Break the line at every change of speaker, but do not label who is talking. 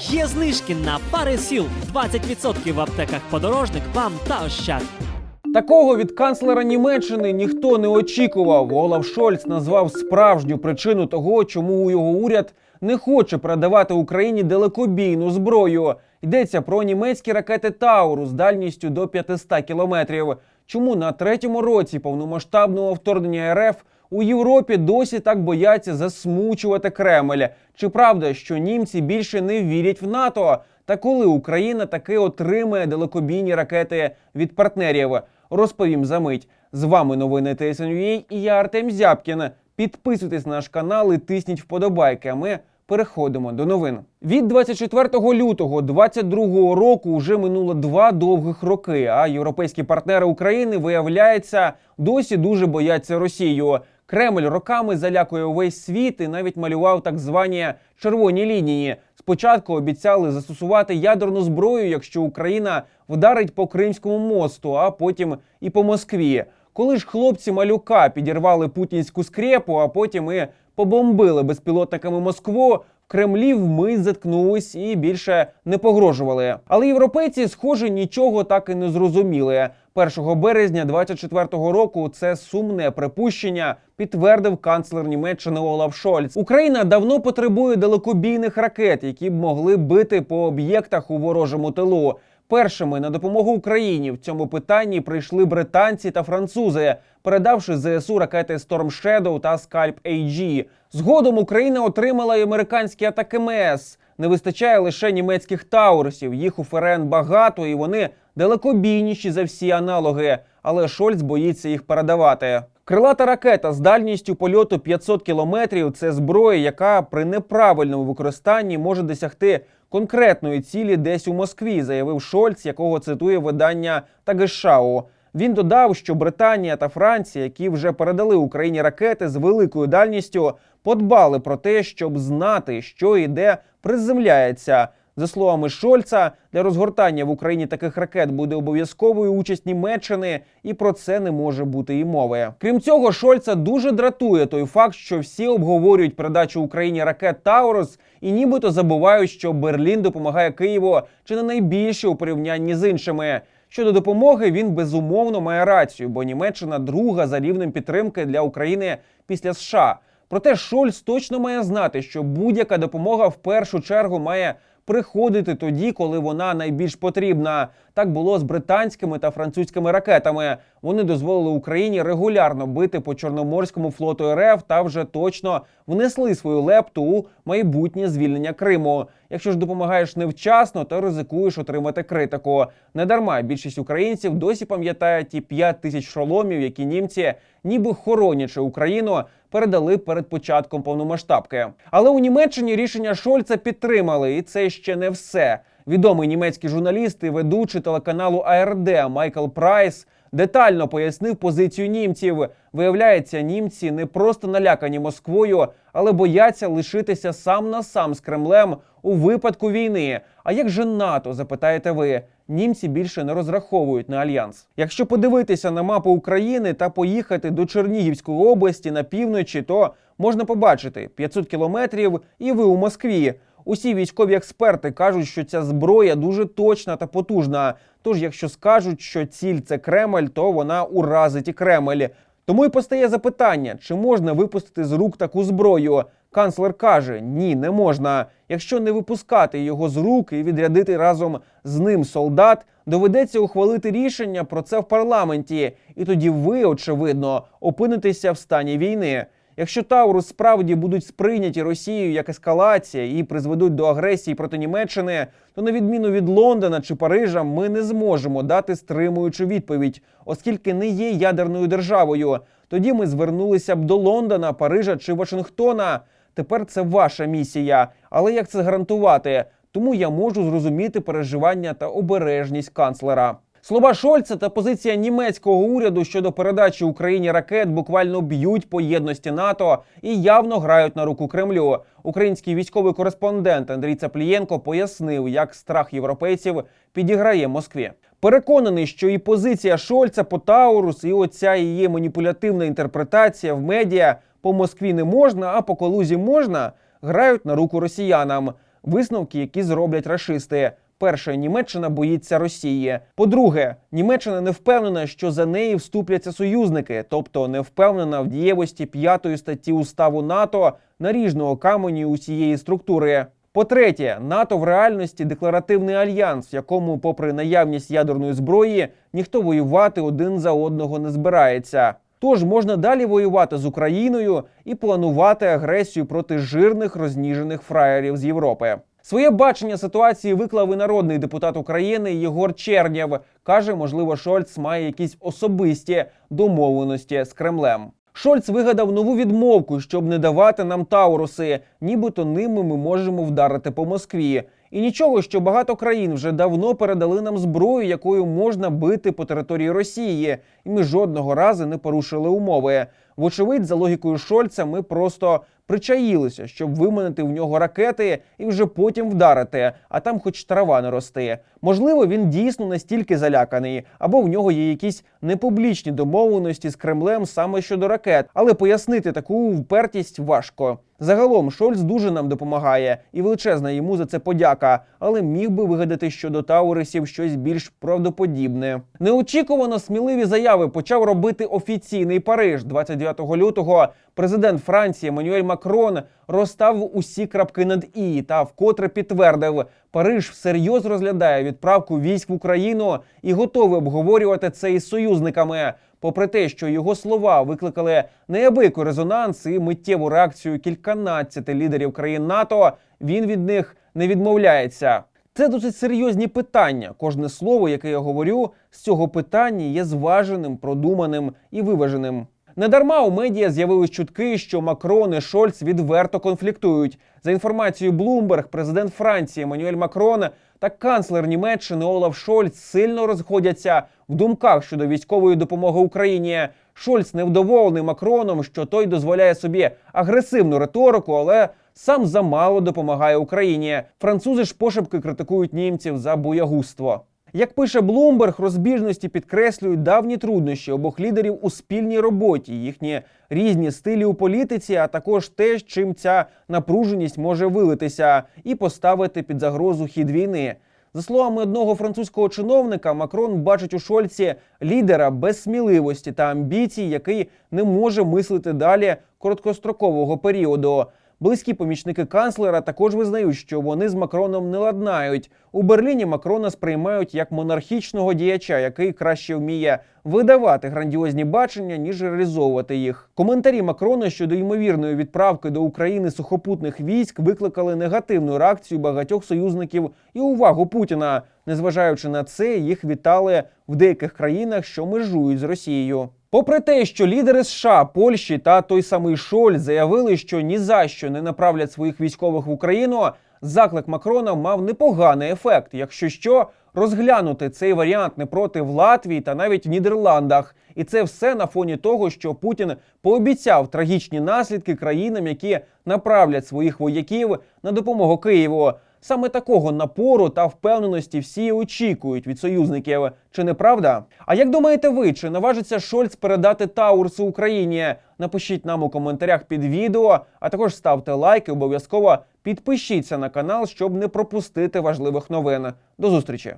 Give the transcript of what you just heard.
Є знижки на пари сіл 20% в аптеках подорожник, вам та ощад.
Такого від канцлера Німеччини ніхто не очікував. Олаф Шольц назвав справжню причину того, чому його уряд не хоче передавати Україні далекобійну зброю. Йдеться про німецькі ракети Таурус з дальністю до 500 кілометрів. Чому на третьому році повномасштабного вторгнення РФ у Європі досі так бояться засмучувати Кремль? Чи правда, що німці більше не вірять в НАТО? Та коли Україна таки отримає далекобійні ракети від партнерів? Розповім за мить. З вами новини ТСНЮА і я Артем Зябкін. Підписуйтесь на наш канал і тисніть вподобайки. А ми переходимо до новин. Від 24 лютого 2022 року вже минуло два довгих роки. А європейські партнери України виявляється досі дуже бояться Росію. Кремль роками залякує увесь світ і навіть малював так звані червоні лінії. Спочатку обіцяли застосувати ядерну зброю, якщо Україна вдарить по Кримському мосту, а потім і по Москві. Коли ж хлопці малюка підірвали путінську скрепу, а потім і побомбили безпілотниками Москву. В Кремлі вмить заткнулись і більше не погрожували. Але європейці, схоже, нічого так і не зрозуміли. 1 березня 24-го року це сумне припущення підтвердив канцлер Німеччини Олаф Шольц. Україна давно потребує далекобійних ракет, які б могли бити по об'єктах у ворожому тилу. Першими на допомогу Україні в цьому питанні прийшли британці та французи, передавши ЗСУ ракети Storm Shadow та Scalp AG. Згодом Україна отримала й американські атакмс. Не вистачає лише німецьких таурусів. Їх у ФРН багато, і вони далекобійніші за всі аналоги. Але Шольц боїться їх передавати. Крилата ракета з дальністю польоту 500 кілометрів це зброя, яка при неправильному використанні може досягти конкретної цілі десь у Москві, заявив Шольц, якого цитує видання Тагешау. Він додав, що Британія та Франція, які вже передали Україні ракети з великою дальністю, подбали про те, щоб знати, що і де приземляється. За словами Шольца, для розгортання в Україні таких ракет буде обов'язковою участь Німеччини, і про це не може бути і мови. Крім цього, Шольца дуже дратує той факт, що всі обговорюють передачу Україні ракет Таурус і нібито забувають, що Берлін допомагає Києву чи не найбільше у порівнянні з іншими. Щодо допомоги, він безумовно має рацію, бо Німеччина друга за рівнем підтримки для України після США. Проте Шольц точно має знати, що будь-яка допомога в першу чергу має приходити тоді, коли вона найбільш потрібна. Так було з британськими та французькими ракетами. Вони дозволили Україні регулярно бити по Чорноморському флоту РФ та вже точно внесли свою лепту у майбутнє звільнення Криму. Якщо ж допомагаєш невчасно, то ризикуєш отримати критику. Недарма більшість українців досі пам'ятає ті 5 тисяч шоломів, які німці, ніби хоронячи Україну, передали перед початком повномасштабки. Але у Німеччині рішення Шольца підтримали, і це ще не все. Відомий німецький журналіст і ведучий телеканалу АРД Майкл Прайс детально пояснив позицію німців. Виявляється, німці не просто налякані Москвою, але бояться лишитися сам на сам з Кремлем у випадку війни. А як же НАТО, запитаєте ви? Німці більше не розраховують на альянс. Якщо подивитися на мапу України та поїхати до Чернігівської області на півночі, то можна побачити 500 кілометрів, і ви у Москві. Усі військові експерти кажуть, що ця зброя дуже точна та потужна. Тож, якщо скажуть, що ціль це Кремль, то вона уразить і Кремль. Тому і постає запитання, чи можна випустити з рук таку зброю. Канцлер каже: ні, не можна. Якщо не випускати його з рук і відрядити разом з ним солдат, доведеться ухвалити рішення про це в парламенті, і тоді ви, очевидно, опинитеся в стані війни. Якщо Таурус справді будуть сприйняті Росією як ескалація і призведуть до агресії проти Німеччини, то на відміну від Лондона чи Парижа, ми не зможемо дати стримуючу відповідь, оскільки не є ядерною державою. Тоді ми звернулися б до Лондона, Парижа чи Вашингтона. Тепер це ваша місія. Але як це гарантувати? Тому я можу зрозуміти переживання та обережність канцлера. Слова Шольца та позиція німецького уряду щодо передачі Україні ракет буквально б'ють по єдності НАТО і явно грають на руку Кремлю. Український військовий кореспондент Андрій Цаплієнко пояснив, як страх європейців підіграє Москві. Переконаний, що і позиція Шольца по Таурус, і оця її маніпулятивна інтерпретація в медіа по Москві не можна, а по Калузі можна, грають на руку росіянам. Висновки, які зроблять рашисти. Перше, Німеччина боїться Росії. По-друге, Німеччина не впевнена, що за неї вступляться союзники, тобто не впевнена в дієвості п'ятої статті уставу НАТО наріжного каменю усієї структури. По-третє, НАТО в реальності декларативний альянс, в якому, попри наявність ядерної зброї, ніхто воювати один за одного не збирається. Тож можна далі воювати з Україною і планувати агресію проти жирних розніжених фраєрів з Європи. Своє бачення ситуації виклав і народний депутат України Єгор Чернєв. каже, можливо, Шольц має якісь особисті домовленості з Кремлем. Шольц вигадав нову відмовку, щоб не давати нам тауруси, нібито ними ми можемо вдарити по Москві. І нічого, що багато країн вже давно передали нам зброю, якою можна бити по території Росії, і ми жодного разу не порушили умови. Вочевидь, за логікою Шольца, ми просто причаїлися, щоб виманити в нього ракети і вже потім вдарити, а там хоч трава не росте. Можливо, він дійсно настільки заляканий, або в нього є якісь непублічні домовленості з Кремлем саме щодо ракет, але пояснити таку впертість важко. Загалом Шольц дуже нам допомагає, і величезна йому за це подяка, але міг би вигадати щодо Таурисів щось більш правдоподібне. Неочікувано сміливі заяви почав робити офіційний Париж 29 лютого. Президент Франції Еммануель Макрон розставив усі крапки над і та вкотре підтвердив, Париж всерйоз розглядає відправку військ в Україну і готовий обговорювати це із союзниками. Попри те, що його слова викликали неабиякий резонанс і миттєву реакцію кільканадцяти лідерів країн НАТО, він від них не відмовляється. Це досить серйозні питання. Кожне слово, яке я говорю, з цього питання є зваженим, продуманим і виваженим. Недарма у медіа з'явились чутки, що Макрон і Шольц відверто конфліктують. За інформацією Bloomberg, президент Франції Еммануель Макрон та канцлер Німеччини Олаф Шольц сильно розходяться в думках щодо військової допомоги Україні. Шольц невдоволений Макроном, що той дозволяє собі агресивну риторику, але сам замало допомагає Україні. Французи ж пошепки критикують німців за боягузтво. Як пише Bloomberg, розбіжності підкреслюють давні труднощі обох лідерів у спільній роботі, їхні різні стилі у політиці, а також те, чим ця напруженість може вилитися і поставити під загрозу хід війни. За словами одного французького чиновника, Макрон бачить у Шольці лідера без сміливості та амбіцій, який не може мислити далі короткострокового періоду. Близькі помічники канцлера також визнають, що вони з Макроном не ладнають. У Берліні Макрона сприймають як монархічного діяча, який краще вміє видавати грандіозні бачення, ніж реалізовувати їх. Коментарі Макрона щодо ймовірної відправки до України сухопутних військ викликали негативну реакцію багатьох союзників і увагу Путіна. Незважаючи на це, їх вітали в деяких країнах, що межують з Росією. Попри те, що лідери США, Польщі та той самий Шоль заявили, що ні за що не направлять своїх військових в Україну, заклик Макрона мав непоганий ефект. Якщо що, розглянути цей варіант не проти в Латвії та навіть в Нідерландах. І це все на фоні того, що Путін пообіцяв трагічні наслідки країнам, які направлять своїх вояків на допомогу Києву. Саме такого напору та впевненості всі очікують від союзників. Чи не правда? А як думаєте ви, чи наважиться Шольц передати Таурсу Україні? Напишіть нам у коментарях під відео, а також ставте лайки, обов'язково підпишіться на канал, щоб не пропустити важливих новин. До зустрічі!